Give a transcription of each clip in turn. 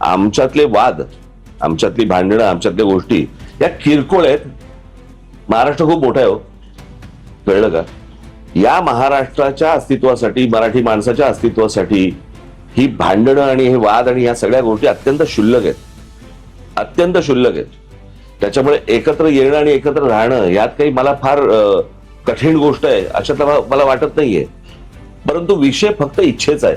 आमच्यातले वाद आमच्यातली भांडणं आमच्यातल्या गोष्टी या किरकोळ आहेत. महाराष्ट्र खूप मोठा आहे हो. कळलं का? या महाराष्ट्राच्या अस्तित्वासाठी मराठी माणसाच्या अस्तित्वासाठी ही भांडणं आणि हे वाद आणि या सगळ्या गोष्टी अत्यंत क्षुल्लक आहेत. अत्यंत क्षुल्लक आहेत. त्याच्यामुळे एकत्र येणं आणि एकत्र राहणं यात काही मला फार कठीण गोष्ट आहे अशातला मला वाटत नाहीये. परंतु विषय फक्त इच्छेचा आहे.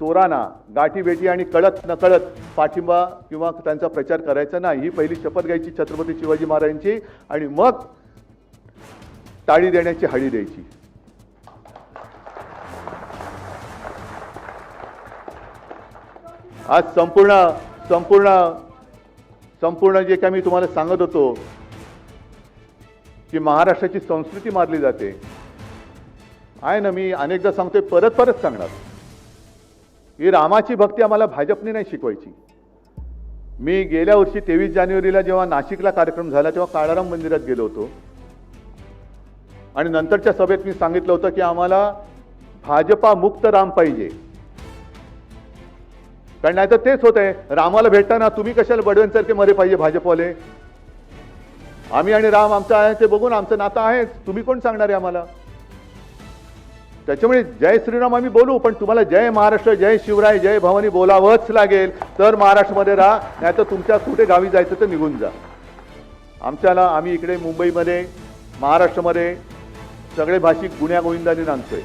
चोरांना गाठीबेटी आणि कळत नकळत पाठिंबा किंवा त्यांचा प्रचार करायचा नाही. ही पहिली शपथ घ्यायची छत्रपती शिवाजी महाराजांची आणि मग टाळी देण्याची हळी द्यायची. आज संपूर्ण संपूर्ण संपूर्ण जे काय मी तुम्हाला सांगत होतो की महाराष्ट्राची संस्कृती मारली जाते. आहे ना मी अनेकदा सांगतोय परत परत सांगणार. ही रामाची भक्ती आम्हाला भाजपने नाही शिकवायची. मी गेल्या वर्षी तेवीस जानेवारीला जेव्हा नाशिकला कार्यक्रम झाला तेव्हा काळाराम मंदिरात गेलो होतो. आणि नंतरच्या सभेत मी सांगितलं होतं की आम्हाला भाजपा मुक्त राम पाहिजे. कारण नाही तर तेच होत आहे रामाला भेटताना तुम्ही कशाला बडवेंसारखे मरे पाहिजे भाजपवाले? आम्ही आणि राम आमचं आहे ते बघून आमचं नातं आहेच. तुम्ही कोण सांगणार आहे आम्हाला? त्याच्यामुळे जय श्रीराम आम्ही बोलू पण तुम्हाला जय महाराष्ट्र जय शिवराय जय भवानी बोलावंच लागेल. तर महाराष्ट्रामध्ये राहा नाही तर तुमच्या कुठे गावी जायचं तर निघून जा. आमच्याला आम्ही इकडे मुंबईमध्ये महाराष्ट्रामध्ये सगळे भाषिक गुण्यागोविंदाने नांदतोय.